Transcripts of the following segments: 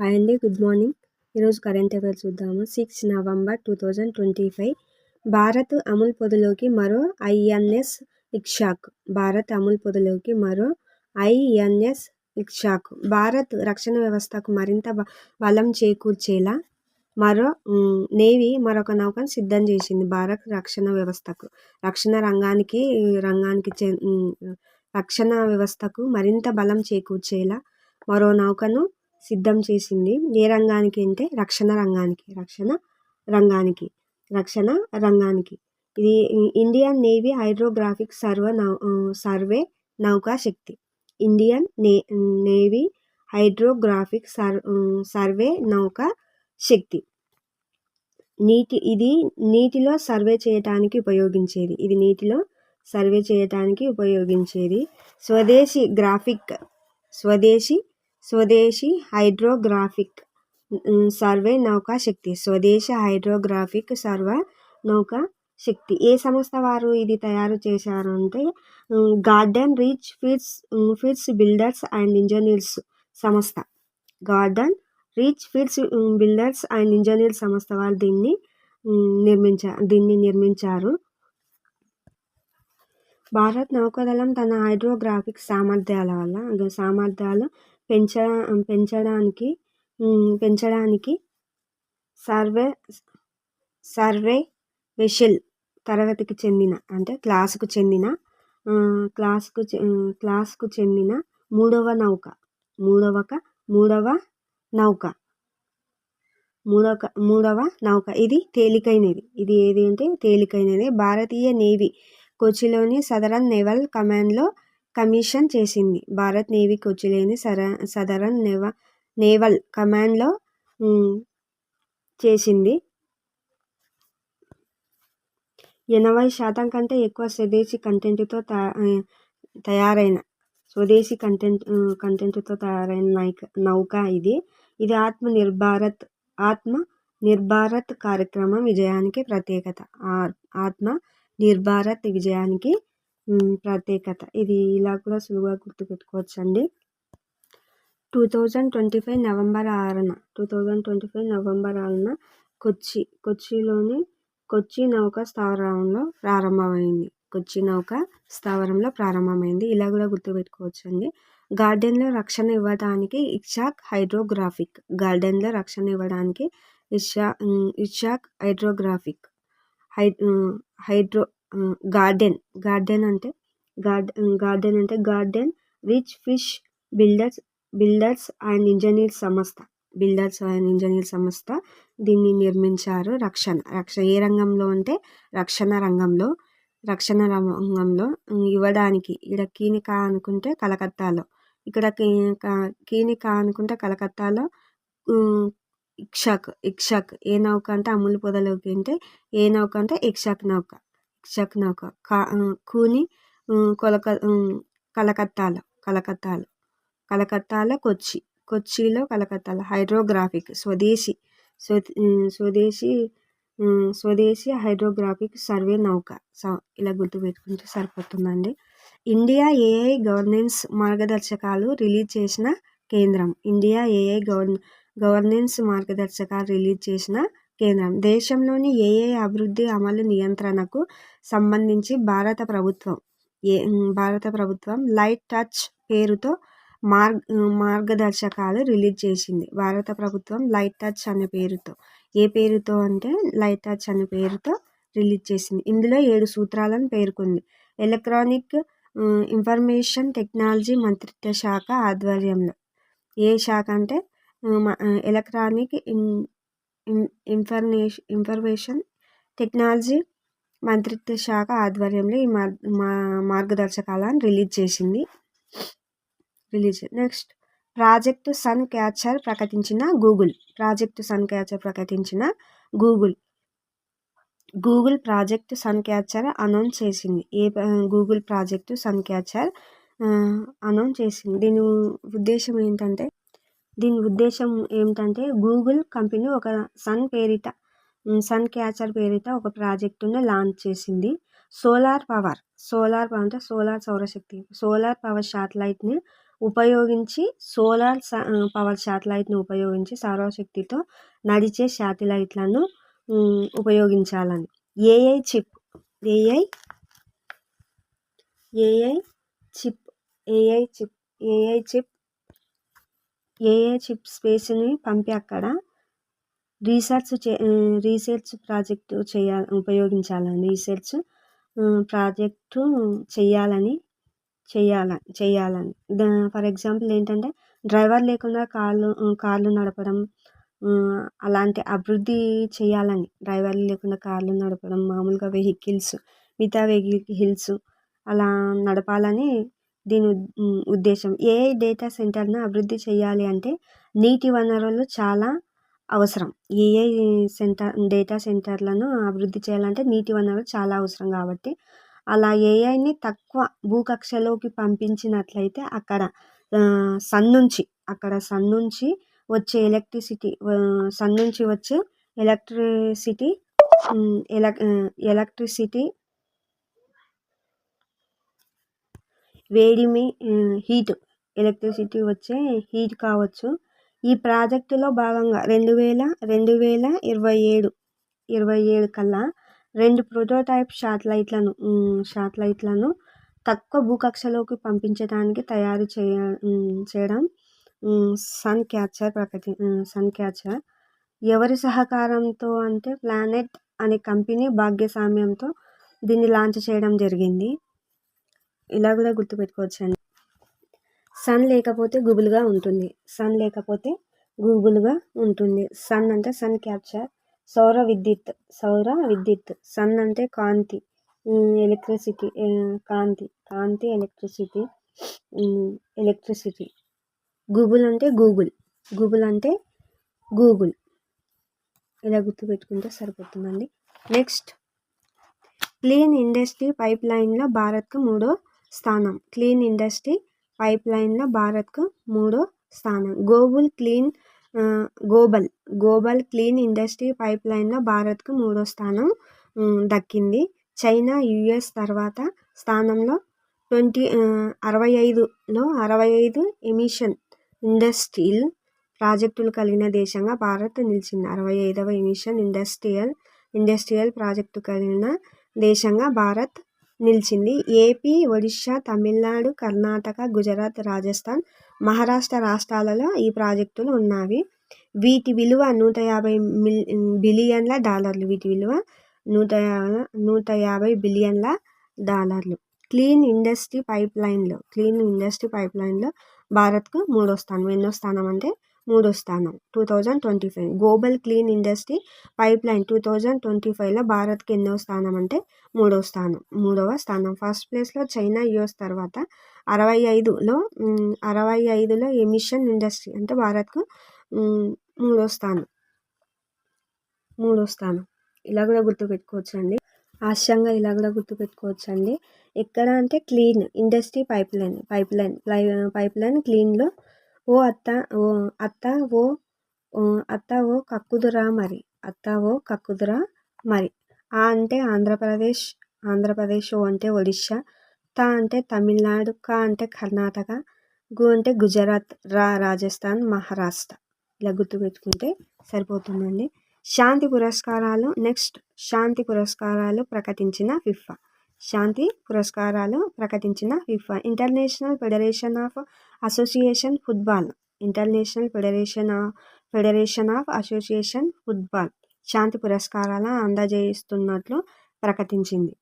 Hi అండి good morning. ఈరోజు current affair చూద్దాము. Six November two thousand twenty five. Bharat Amul పొదిలోకి మరో ఐఎన్ఎస్ ఇక్షాక్. భారత్ అమూల్ పొదిలోకి మరో ఐఎన్ఎస్ ఇక్షాక్. భారత్ రక్షణ వ్యవస్థకు మరింత బలం చేకూర్చేలా మరో నేవీ మరొక నౌకను సిద్ధం చేసింది భారత్ రక్షణ వ్యవస్థకు. రక్షణ రంగానికి రంగానికి రక్షణ వ్యవస్థకు మరింత బలం చేకూర్చేలా మరో నౌకను సిద్ధం చేసింది. ఏ రంగానికి అంటే రక్షణ రంగానికి రక్షణ రంగానికి రక్షణ రంగానికి. ఇది ఇండియన్ నేవీ హైడ్రోగ్రాఫిక్ సర్వ నౌ సర్వే నౌకా శక్తి. ఇండియన్ నే నేవీ హైడ్రోగ్రాఫిక్ సర్ సర్వే నౌకా శక్తి. నీటి ఇది నీటిలో సర్వే చేయటానికి ఉపయోగించేది. ఇది నీటిలో సర్వే చేయటానికి ఉపయోగించేది. స్వదేశీ గ్రాఫిక్ స్వదేశీ స్వదేశీ హైడ్రోగ్రాఫిక్ సర్వే నౌకా శక్తి. స్వదేశీ హైడ్రోగ్రాఫిక్ సర్వే నౌకా శక్తి. ఏ సంస్థ వారు ఇది తయారు చేశారు అంటే గార్డెన్ రీచ్ ఫిట్స్ ఫిట్స్ బిల్డర్స్ అండ్ ఇంజనీర్స్ సంస్థ. Garden Reach Shipbuilders and engineer సంస్థ వారు దీన్ని నిర్మించారు దీన్ని నిర్మించారు. భారత్ నౌకాదళం తన హైడ్రోగ్రాఫిక్ సామర్థ్యాల వల్ల సామర్థ్యాలు పెంచ పెంచడానికి పెంచడానికి సర్వే సర్వే వెషల్ తరగతికి చెందిన అంటే క్లాసుకు చెందిన క్లాసుకు క్లాసుకు చెందిన మూడవ నౌక. మూడవక మూడవ నౌక. మూడవ మూడవ నౌక. ఇది తేలికైనది. ఇది ఏది అంటే తేలికైనది. భారతీయ నేవీ. కొచ్చిలోని సదరన్ నేవల్ కమాండ్లో కమిషన్ చేసింది. భారత్ నేవీ కొచ్చిలేని సర సదరన్ నేవ నేవల్ కమాండ్లో చేసింది. ఎనభై శాతం కంటే ఎక్కువ స్వదేశీ కంటెంట్తో తయారైన స్వదేశీ కంటెంట్ కంటెంట్తో తయారైన నైక నౌక ఇది. ఇది ఆత్మ నిర్భారత్ ఆత్మ నిర్భారత్ కార్యక్రమం విజయానికి ప్రత్యేకత. ఆత్మ నిర్భారత్ విజయానికి ప్రత్యేకత. ఇది ఇలా కూడా సులువుగా గుర్తుపెట్టుకోవచ్చు అండి two thousand twenty five November ఆరున two thousand twenty five November ఆరున కొచ్చి కొచ్చిలోని కొచ్చి నౌక స్థావరంలో ప్రారంభమైంది. కొచ్చి నౌక స్థావరంలో ప్రారంభమైంది. ఇలా కూడా గుర్తుపెట్టుకోవచ్చు అండి గార్డెన్లో రక్షణ ఇవ్వడానికి ఇషాక్ హైడ్రోగ్రాఫిక్. గార్డెన్లో రక్షణ ఇవ్వడానికి ఇషా ఇషాక్ హైడ్రోగ్రాఫిక్. హై హైడ్రో గార్డెన్. గార్డెన్ అంటే గార్డెన్ గార్డెన్ అంటే గార్డెన్ రిచ్ ఫిష్ బిల్డర్స్ బిల్డర్స్ అండ్ ఇంజనీర్ సంస్థ. బిల్డర్స్ అండ్ ఇంజనీర్ సంస్థ దీన్ని నిర్మించారు రక్షణ. రక్షణ ఏ రంగంలో అంటే రక్షణ రంగంలో రక్షణ రంగంలో ఇవ్వడానికి. ఇక్కడ కీనిక అనుకుంటే కలకత్తాలో. ఇక్కడ కీనిక అనుకుంటే కలకత్తాలో ఇక్షక్ ఇక్షక్. ఏ నౌక అంటే అమూల్ పొదలోకి అంటే ఏ నౌక అంటే ఇక్షక్ నౌక. షక్నాక కా కూని కొలక కలకత్తాలో కలకత్తాలో కలకత్తాలో కొచ్చి కొచ్చిలో కలకత్తాలో హైడ్రోగ్రాఫిక్ స్వదేశీ స్వ స్వదేశీ స్వదేశీ హైడ్రోగ్రాఫిక్ సర్వే నౌక స ఇలా గుర్తుపెట్టుకుంటే సరిపోతుందండి. ఇండియా ఏఐ గవర్నెన్స్ మార్గదర్శకాలు రిలీజ్ చేసిన కేంద్రం ఇండియా ఏఐ గవర్ గవర్నెన్స్ మార్గదర్శకాలు రిలీజ్ చేసిన కేంద్రం. దేశంలోని ఏఏ అభివృద్ధి అమలు నియంత్రణకు సంబంధించి భారత ప్రభుత్వం ఏ భారత ప్రభుత్వం లైట్ టచ్ పేరుతో మార్గ మార్గదర్శకాలు రిలీజ్ చేసింది. భారత ప్రభుత్వం లైట్ టచ్ అనే పేరుతో ఏ పేరుతో అంటే లైట్ టచ్ అనే పేరుతో రిలీజ్ చేసింది. ఇందులో ఏడు సూత్రాలను పేర్కొంది. ఎలక్ట్రానిక్ ఇన్ఫర్మేషన్ టెక్నాలజీ మంత్రిత్వ శాఖ ఆధ్వర్యంలో. ఏ శాఖ అంటే ఎలక్ట్రానిక్ ఇన్ఫర్మేషన్ ఇన్ఫర్మేషన్ టెక్నాలజీ మంత్రిత్వ శాఖ ఆధ్వర్యంలో ఈ మా మార్గదర్శకాలను రిలీజ్ చేసింది. Release next. Project sun catcher ప్రకటించిన గూగుల్. ప్రాజెక్టు సన్ క్యాచర్ ప్రకటించిన Google. Google project sun catcher announce చేసింది. ఏ Google project sun catcher announce చేసింది. దీని ఉద్దేశం ఏంటంటే దీని ఉద్దేశం ఏమిటంటే గూగుల్ కంపెనీ ఒక సన్ పేరిట సన్ క్యాచర్ పేరిట ఒక ప్రాజెక్టును లాంచ్ చేసింది. సోలార్ పవర్ సోలార్ పవర్ అంటే సోలార్ సౌరశక్తి సోలార్ పవర్ శాటిలైట్ని ఉపయోగించి సోలార్ పవర్ శాటిలైట్ని ఉపయోగించి సౌరశక్తితో నడిచే శాటిలైట్లను ఉపయోగించాలని. AI chip AI AI chip AI chip AI chip AI chip స్పేస్ని పంపి అక్కడ రీసెర్చ్ చే రీసెర్చ్ ప్రాజెక్టు చేయాలి ఉపయోగించాలని రీసెర్చ్ ప్రాజెక్టు చేయాలని చేయాల చేయాలని ఫర్ ఎగ్జాంపుల్ ఏంటంటే డ్రైవర్ లేకుండా కార్లు కార్లు నడపడం అలాంటి అభివృద్ధి చేయాలని డ్రైవర్లు లేకుండా కార్లు నడపడం మామూలుగా వెహికల్స్ మిగతా వెహికల్స్ అలా నడపాలని దీని ఉద్దేశం. ఏఐ డేటా సెంటర్ను అభివృద్ధి చేయాలి అంటే నీటి వనరులు చాలా అవసరం. ఏఐ సెంటర్ డేటా సెంటర్లను అభివృద్ధి చేయాలంటే నీటి వనరులు చాలా అవసరం కాబట్టి. అలా ఏఐని తక్కువ భూకక్షలోకి పంపించినట్లయితే అక్కడ సన్ నుంచి అక్కడ సన్ నుంచి వచ్చే ఎలక్ట్రిసిటీ సన్ నుంచి వచ్చే ఎలక్ట్రిసిటీ ఎలక్ ఎలక్ట్రిసిటీ వేడిమి హీట్ ఎలక్ట్రిసిటీ వచ్చే హీట్ కావచ్చు. ఈ ప్రాజెక్టులో భాగంగా రెండు వేల రెండు వేల ఇరవై ఏడు ఇరవై ఏడు కల్లా రెండు ప్రోటోటైప్ శాటిలైట్లను శాటిలైట్లను తక్కువ భూకక్షలోకి పంపించడానికి తయారు చేయ చేయడం సన్ క్యాచర్ ప్రకటి సన్ క్యాచర్. ఎవరి సహకారంతో అంటే ప్లానెట్ అనే కంపెనీ భాగ్యస్వామ్యంతో దీన్ని లాంచ్ చేయడం జరిగింది. ఇలా కూడా గుర్తుపెట్టుకోవచ్చండి. సన్ లేకపోతే గుబులుగా ఉంటుంది. సన్ లేకపోతే గూగుల్గా ఉంటుంది. సన్ అంటే సన్ క్యాప్చర్. సౌర విద్యుత్ సౌర విద్యుత్. సన్ అంటే కాంతి. ఎలక్ట్రిసిటీ కాంతి. కాంతి ఎలక్ట్రిసిటీ ఎలక్ట్రిసిటీ. గూగుల్ అంటే గూగుల్. గూగుల్ అంటే గూగుల్. ఇలా గుర్తుపెట్టుకుంటే సరిపోతుందండి. నెక్స్ట్ క్లీన్ ఇండస్ట్రీ పైప్ లైన్లో భారత్కు మూడో స్థానం. క్లీన్ ఇండస్ట్రీ పైప్లైన్లో భారత్కు మూడో స్థానం. Global clean global. Global clean industry పైప్లైన్లో భారత్కు మూడో స్థానం దక్కింది. చైనా యుఎస్ తర్వాత స్థానంలో ట్వంటీ అరవై ఐదులో అరవై ఐదు ఎమిషన్ ఇండస్ట్రియల్ ప్రాజెక్టులు కలిగిన దేశంగా భారత్ నిలిచింది. అరవై ఐదవ ఎమిషన్ ఇండస్ట్రియల్ ఇండస్ట్రియల్ ప్రాజెక్టు కలిగిన దేశంగా భారత్ నిలిచింది. ఏపీ ఒడిశా తమిళనాడు కర్ణాటక గుజరాత్ రాజస్థాన్ మహారాష్ట్ర రాష్ట్రాలలో ఈ ప్రాజెక్టులు ఉన్నవి. వీటి విలువ నూట యాభై మిల్ బిలియన్ల డాలర్లు. వీటి విలువ నూట నూట యాభై బిలియన్ల డాలర్లు. క్లీన్ ఇండస్ట్రీ పైప్ లైన్లో క్లీన్ ఇండస్ట్రీ పైప్ లైన్లో భారత్కు మూడో స్థానం. ఎన్నో స్థానం అంటే మూడో స్థానం two thousand twenty five global clean industry pipe line two thousand twenty ఫైవ్లో భారత్కి ఎన్నో స్థానం అంటే మూడో స్థానం మూడవ స్థానం ఫస్ట్ ప్లేస్లో చైనా యుఎస్ తర్వాత అరవై ఐదులో అరవై ఐదులో ఎమిషన్ ఇండస్ట్రీ అంటే భారత్కు మూడో స్థానం మూడో స్థానం ఇలా కూడా గుర్తుపెట్టుకోవచ్చు అండి ఆశంగా ఇలా కూడా గుర్తుపెట్టుకోవచ్చు అండి ఎక్కడ అంటే clean industry pipe line pipe line pipe line క్లీన్లో ఓ అత్త ఓ అత్త ఓ అత్త ఓ కక్కుదురా మరి. అత్త ఓ కక్కుదురా మరి. ఆ అంటే ఆంధ్రప్రదేశ్ ఆంధ్రప్రదేశ్ ఓ అంటే ఒడిశా తా అంటే తమిళనాడు కా అంటే కర్ణాటక గు అంటే గుజరాత్ రా రాజస్థాన్ మహారాష్ట్ర. ఇలా గుర్తుపెట్టుకుంటే సరిపోతుందండి. శాంతి పురస్కారాలు నెక్స్ట్ శాంతి పురస్కారాలు ప్రకటించిన ఫిఫా. శాంతి పురస్కారాలు ప్రకటించిన FIFA international federation of association football. International federation federation of association football శాంతి పురస్కారాల అందజేస్తున్నట్లు ప్రకటించింది.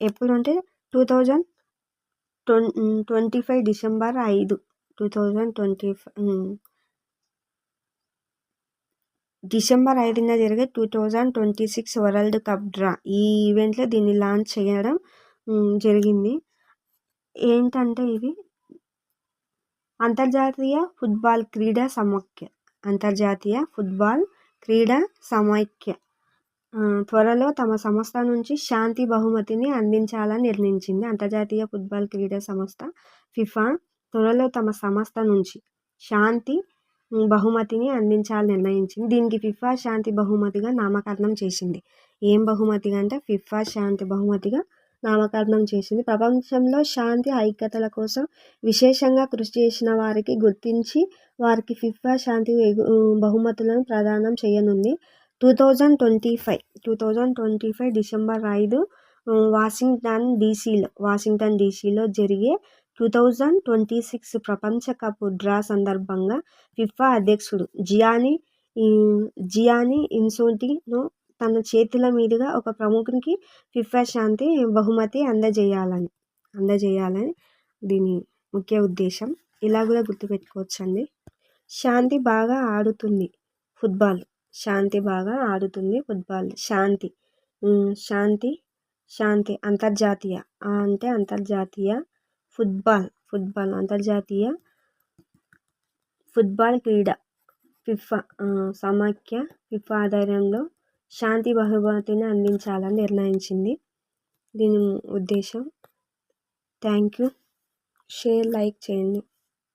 ఎప్పుడు అంటే two thousand twenty five December ఐదు two thousand twenty five December ఐదున జరిగే two thousand twenty six world cup draw. ఈ ఈవెంట్లో దీన్ని లాంచ్ చేయడం జరిగింది. ఏంటంటే ఇది అంతర్జాతీయ ఫుట్బాల్ క్రీడా సమాఖ్య. అంతర్జాతీయ ఫుట్బాల్ క్రీడా సమాఖ్య. త్వరలో తమ సంస్థ నుంచి శాంతి బహుమతిని అందించాలని నిర్ణయించింది అంతర్జాతీయ ఫుట్బాల్ క్రీడా సంస్థ ఫిఫా. త్వరలో తమ సంస్థ నుంచి శాంతి బహుమతిని అందించాలని నిర్ణయించింది. దీనికి ఫిఫా శాంతి బహుమతిగా నామకరణం చేసింది. ఏం బహుమతిగా అంటే ఫిఫా శాంతి బహుమతిగా నామకరణం చేసింది. ప్రపంచంలో శాంతి ఐక్యతల కోసం విశేషంగా కృషి చేసిన వారికి గుర్తించి వారికి ఫిఫా శాంతి బహుమతులను ప్రదానం చేయనుంది. Two thousand twenty five two thousand twenty five December ఐదు వాషింగ్టన్ డీసీలో వాషింగ్టన్ డీసీలో జరిగే టూ థౌజండ్ ట్వంటీ సిక్స్ ప్రపంచ కప్ డ్రా సందర్భంగా ఫిఫా అధ్యక్షుడు జియాని జియాని ఇన్సోటిను తన చేతుల మీదుగా ఒక ప్రముఖునికి ఫిఫా శాంతి బహుమతి అందజేయాలని అందజేయాలని దీని ముఖ్య ఉద్దేశం. ఇలా కూడా గుర్తుపెట్టుకోవచ్చండి. శాంతి బాగా ఆడుతుంది ఫుట్బాల్. శాంతి బాగా ఆడుతుంది ఫుట్బాల్. శాంతి. శాంతి శాంతి అంతర్జాతీయ. అంటే అంతర్జాతీయ ఫుట్బాల్ ఫుట్బాల్ అంతర్జాతీయ ఫుట్బాల్ క్రీడ. ఫిఫా సమాఖ్య ఫిఫా ఆధ్వర్యంలో శాంతి బహుమతిని అందించాలని నిర్ణయించింది. దీని ఉద్దేశం థ్యాంక్ యూ షేర్ లైక్ చేయండి.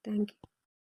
Thank you